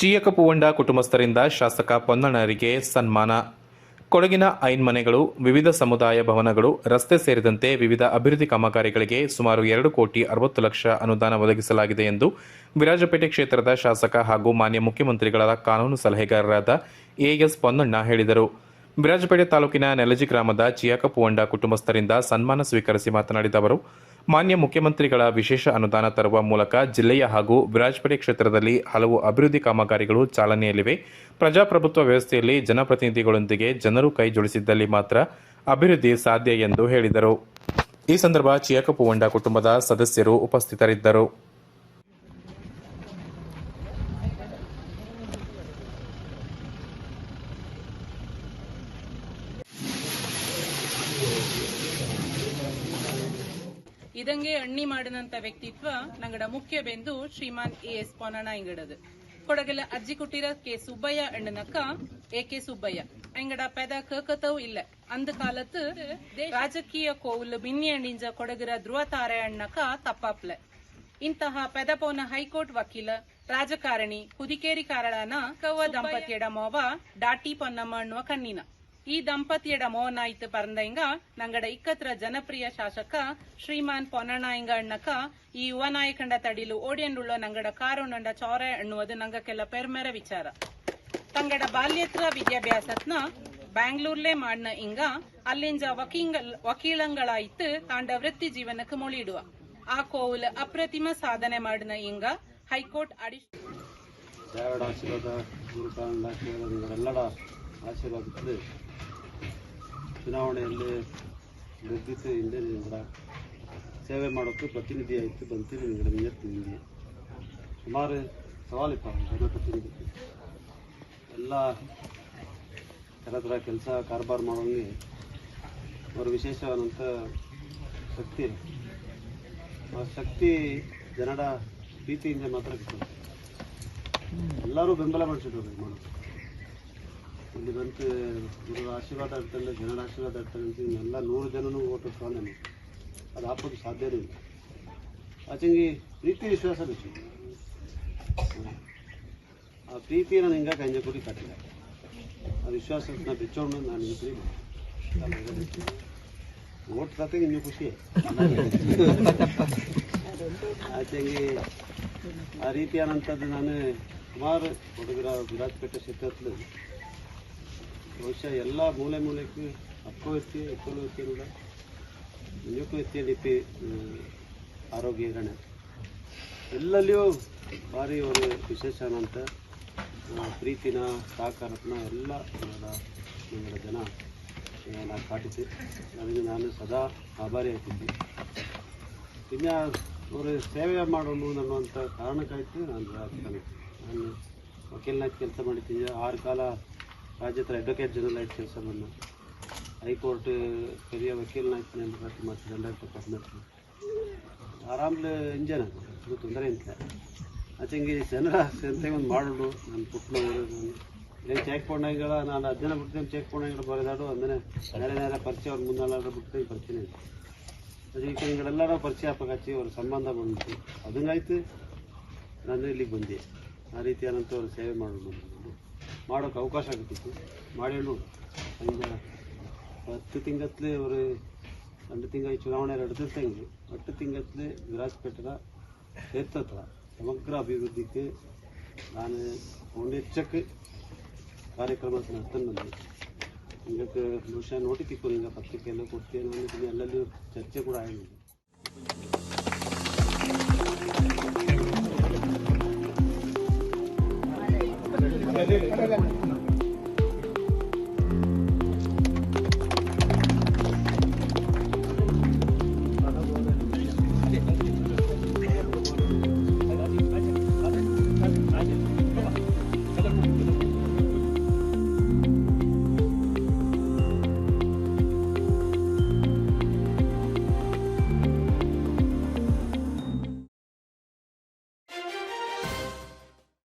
ಚೀಯಕ ಪೂವಂಡ ಕುಟುಂಬಸ್ಥರಿಂದ ಶಾಸಕ ಪೊನ್ನಣ್ಣರಿಗೆ ಸನ್ಮಾನ. ಕೊಡಗಿನ ಐನ್ ಮನೆಗಳು, ವಿವಿಧ ಸಮುದಾಯ ಭವನಗಳು, ರಸ್ತೆ ಸೇರಿದಂತೆ ವಿವಿಧ ಅಭಿವೃದ್ಧಿ ಕಾಮಗಾರಿಗಳಿಗೆ ಸುಮಾರು ಎರಡು ಕೋಟಿ ಅರವತ್ತು ಲಕ್ಷ ಅನುದಾನ ಒದಗಿಸಲಾಗಿದೆ ಎಂದು ವಿರಾಜಪೇಟೆ ಕ್ಷೇತ್ರದ ಶಾಸಕ ಹಾಗೂ ಮಾನ್ಯ ಮುಖ್ಯಮಂತ್ರಿಗಳ ಕಾನೂನು ಸಲಹೆಗಾರರಾದ ಎಎಸ್ ಪೊನ್ನಣ್ಣ ಹೇಳಿದರು. ವಿರಾಜಪೇಟೆ ತಾಲೂಕಿನ ನೆಲಜಿ ಗ್ರಾಮದ ಚಿಯಾಕಪುವಂಡ ಕುಟುಂಬಸ್ಥರಿಂದ ಸನ್ಮಾನ ಸ್ವೀಕರಿಸಿ ಮಾತನಾಡಿದ ಅವರು ಮಾನ್ಯ ಮುಖ್ಯಮಂತ್ರಿಗಳ ವಿಶೇಷ ಅನುದಾನ ತರುವ ಮೂಲಕ ಜಿಲ್ಲೆಯ ಹಾಗೂ ವಿರಾಜಪೇಟೆ ಕ್ಷೇತ್ರದಲ್ಲಿ ಹಲವು ಅಭಿವೃದ್ಧಿ ಕಾಮಗಾರಿಗಳು ಚಾಲನೆಯಲ್ಲಿವೆ. ಪ್ರಜಾಪ್ರಭುತ್ವ ವ್ಯವಸ್ಥೆಯಲ್ಲಿ ಜನಪ್ರತಿನಿಧಿಗಳೊಂದಿಗೆ ಜನರು ಕೈಜೋಡಿಸಿದ್ದಲ್ಲಿ ಮಾತ್ರ ಅಭಿವೃದ್ಧಿ ಸಾಧ್ಯ ಎಂದು ಹೇಳಿದರು. ಈ ಸಂದರ್ಭ ಚಿಯಕಪು ಕುಟುಂಬದ ಸದಸ್ಯರು ಉಪಸ್ಥಿತರಿದ್ದರು. ಇದಂಗೆ ಅಣ್ಣಿ ಮಾಡಿದಂತ ವ್ಯಕ್ತಿತ್ವ ನಂಗಡ ಮುಖ್ಯ ಬೆಂದು ಶ್ರೀಮಾನ್ ಎಸ್ ಪೊನ್ನಣ್ಣ ಇಂಗಡದು. ಕೊಡಗಲ ಅಜ್ಜಿ ಕುಟ್ಟಿರ ಕೆ ಸುಬ್ಬಯ್ಯ ಅಣ್ಣನಕ್ಕ ಎ ಕೆ ಸುಬ್ಬಯ್ಯ. ಎಂಗಡ ಪೆದ ಕೇಕತವು ಇಲ್ಲ. ಅಂದ ಕಾಲತ್ ರಾಜಕೀಯ ಕೋವುಲ್ ಬಿನ್ನಿ ಅಣ್ಣಿಂಜ ಕೊಡಗರ ಧ್ರುವ ತಾರೆ ಅಣ್ಣಕ ತಪ್ಪಾಪ್ಲೆ. ಇಂತಹ ಪೆದಪೋನ ಹೈಕೋರ್ಟ್ ವಕೀಲ, ರಾಜಕಾರಣಿ, ಕುದಿಕೇರಿ ಕಾರಳನ ಕವ್ವ ದಂಪತಿಯಡ ಮೋವ, ಡಾಟಿ ಪೊನ್ನಮ್ಮ ಅನ್ನುವ ಕಣ್ಣಿನ. ಈ ದಂಪತಿಯಡ ಮೋನಾಯ್ತು ಪರಂದೆಂಗ ನಂಗಡ ಇಕ್ಕತ್ರ ಜನಪ್ರಿಯ ಶಾಸಕ ಶ್ರೀಮಾನ್ ಪೊನ್ನಣ್ಣಾಯಿಂಗ ಅಣ್ಣಕ ಈ ಯುವ ನಾಯಕಂಡ ತಡಿಲು ಓಡಿಯಂಡುಳ್ಳ ನಂಗಡ ಕಾರುಣಂಡ ಚೌರ ಎನ್ನುವುದು ನಂಗಕ್ಕೆಲ್ಲ ಪೆರ್ಮೆರ ವಿಚಾರ. ತಂಗಡ ಬಾಲ್ಯತ್ರ ವಿದ್ಯಾಭ್ಯಾಸತ್ನ ಬ್ಯಾಂಗ್ಳೂರ್ಲೆ ಮಾಡ್ನ ಇಂಗ ಅಲ್ಲಿಂಜ ವಕೀಂಗ ವಕೀಲಂಗಳಾಯ್ತು ತಾಂಡ ವೃತ್ತಿ ಜೀವನಕ್ಕೆ ಮುಳಿಡುವ ಆ ಕೋವುಲ ಅಪ್ರತಿಮ ಸಾಧನೆ ಮಾಡಿನ ಇಂಗ ಹೈಕೋರ್ಟ್ ಅಡಿಷ್ ದೇವರ ಆಶೀರ್ವಾದ ಗುರುಕಾನಂದ ಆಶೀರ್ವಾದ ನಿಮ್ಮೆಲ್ಲರ ಆಶೀರ್ವಾದಕ್ಕೆ ಚುನಾವಣೆಯಲ್ಲಿ ಗೆದ್ದಿತ್ತು ಹಿಂದೆ ನಿಮ್ಗಳ ಸೇವೆ ಮಾಡೋಕ್ಕೆ ಪ್ರತಿನಿಧಿ ಆಯಿತು ಬಂತು ನಿಮ್ಗಳ ನಿಯತ್ತಿಂದಿ ಸುಮಾರು ಸವಾಲಿಪ್ಪ ಜನಪ್ರತಿನಿಧಿ. ಎಲ್ಲ ಥರ ಥರ ಕೆಲಸ ಕಾರ್ಬಾರ್ ಮಾಡೋಂಗೆ ಅವರು ವಿಶೇಷವಾದಂಥ ಶಕ್ತಿ. ಆ ಶಕ್ತಿ ಜನರ ಪ್ರೀತಿಯಿಂದ ಮಾತ್ರ ಎಲ್ಲರೂ ಬೆಂಬಲ ಮಾಡಿಸಿದ್ರು ಮಾಡೋದು ಇಲ್ಲಿ ಬಂತು, ಇವರು ಆಶೀರ್ವಾದ ಆಗ್ತಾನೆ ಜನರ ಆಶೀರ್ವಾದ ಆಗ್ತಾನೆ ಅಂತ ಎಲ್ಲ ನೂರು ಜನನೂ ಓಟು ನನಗೆ ಅದು ಹಾಕೋದು ಸಾಧ್ಯ ಇಲ್ಲ. ಅಚಂಗಿ ಪ್ರೀತಿ ವಿಶ್ವಾಸ ಬೇಕು ಆ ಪ್ರೀತಿಯನ್ನು ಹಿಂಗೆ ಕಂಜ ಕೊಡಿ, ಕಟ್ಟಿಲ್ಲ. ಆ ವಿಶ್ವಾಸ ಬೆಚ್ಚೋಣ ನಾನು ಪ್ರೀತಿ ಓಟ್ ಕತೆಗೆ ಇನ್ನೂ ಖುಷಿ. ಆಚೆಗೆ ಆ ರೀತಿಯಾದಂಥದ್ದು ನಾನು ಸುಮಾರು ಹುಡುಗರ ವಿರಾಜಪೇಟೆ ಕ್ಷೇತ್ರದಲ್ಲಿ ಬಹುಶಃ ಎಲ್ಲ ಮೂಲೆ ಮೂಲೆಗೆ ಅಕ್ಕೋ ವ್ಯಕ್ತಿ ಎಕ್ಕಲು ವ್ಯಕ್ತಿ ಕೂಡ ನಿಜಕ್ಕೂ ವ್ಯಕ್ತಿಯ ಲಿಪಿ ಆರೋಗ್ಯ ಇರೋಣ ಎಲ್ಲಲ್ಲಿಯೂ ಭಾರಿ ಅವರು ವಿಶೇಷ ಆ, ಪ್ರೀತಿನ ಸಾಕಾರತ್ನ ಎಲ್ಲ ನಮ್ಮದ ಜನ ನಾನು ಕಾಟಿಸಿ ಅದಕ್ಕೆ ನಾನು ಸದಾ ಆಭಾರಿ ಆಗ್ತಿದ್ದೆ ಇನ್ನು ಅವರು ಸೇವೆ ಮಾಡೋಣ ಅನ್ನುವಂಥ ಕಾರಣಕ್ಕಾಯ್ತು ನಾನು ನಾನು ವಕೀಲನಾಗಿ ಕೆಲಸ ಮಾಡಿದ್ದೀನಿ. ಆರು ಕಾಲ ರಾಜ್ಯ ಹತ್ರ ಅಡ್ವೊಕೇಟ್ ಜನರಲ್ ಆಗಿ ಕೆಲಸ ಬಂದು ಹೈಕೋರ್ಟ್, ಹಿರಿಯ ವಕೀಲನಾಗಿ ನೇಮಕಾತಿ ಮಾಡ್ತೀನಿ ಎರಡು ಸಾವಿರದ ಹದಿನೆಂಟು ಆರಾಮ್ಲೆ ಇಂಜನ್ ಅದು ತೊಂದರೆ ಇಲ್ಲ. ಆಚೆಂಗೆ ಜನರ ಸಂತೆ ಒಂದು ಮಾಡೋದು ನಾನು ಪುಟ್ಟನವರು ನಾನು ಏನು ಚೆಕ್ ಪೊಂಡಂಗಳ ನಾನು ಜನ ಬಿಡ್ತೀನಿ ಚೆಕ್ ಪೊಂಡಂಗಳ ಬರೆದಾಡು ಅಂದರೆ ಬೇರೆ ನೇರ ಪರಿಚಯ ಅವ್ರು ಮುನ್ನಾಲಾಡ್ರೆ ಬಿಡ್ತೀನಿ, ಬರ್ತೀನಿ ಅದಕ್ಕೆ ಹಿಂಗಳೆಲ್ಲರೂ ಪರಿಚಯ ಹಚ್ಚಿ ಅವ್ರ ಸಂಬಂಧ ಬಂದ್ಬಿಟ್ಟು ಅದಂಗಾಯ್ತು ನಾನು ಇಲ್ಲಿಗೆ ಬಂದೆ. ಆ ರೀತಿಯಾದಂಥ ಅವ್ರ ಸೇವೆ ಮಾಡೋದು ಮಾಡೋಕೆ ಅವಕಾಶ ಆಗ್ತಿತ್ತು ಮಾಡೇಳು ಹಂಗೆ ಹತ್ತು ತಿಂಗತ್ಲೆ ಅವರು രണ്ട് ತಿಂಗಳ ಚುನಾವಣೆ ನಡೆದಿರ್ತಂಗೆ ಹತ್ತು ತಿಂಗತ್ಲೆ ವಿರಾಜಪೇಟೆದ ಕ್ಷೇತ್ರದ ಸಮಗ್ರ ಅಭಿವೃದ್ಧಿಗೆ ನಾನು ಒಂದೆಚ್ಚಕ್ಕೆ ಕಾರ್ಯಕ್ರಮ ನಡೆಸ್ತಾನೆ ಬಂದೆ ಹಿಂಗಕ್ಕೆ ಬಹುಶಃ ನೋಟಿತಿಕ್ಕು ಹಿಂಗೆ ಪತ್ರಿಕೆಯೆಲ್ಲ ಕೊಡ್ತೇನೆ ಅನ್ನೋದು ಎಲ್ಲೆಲ್ಲೂ ಚರ್ಚೆ ಕೂಡ Dale, dale.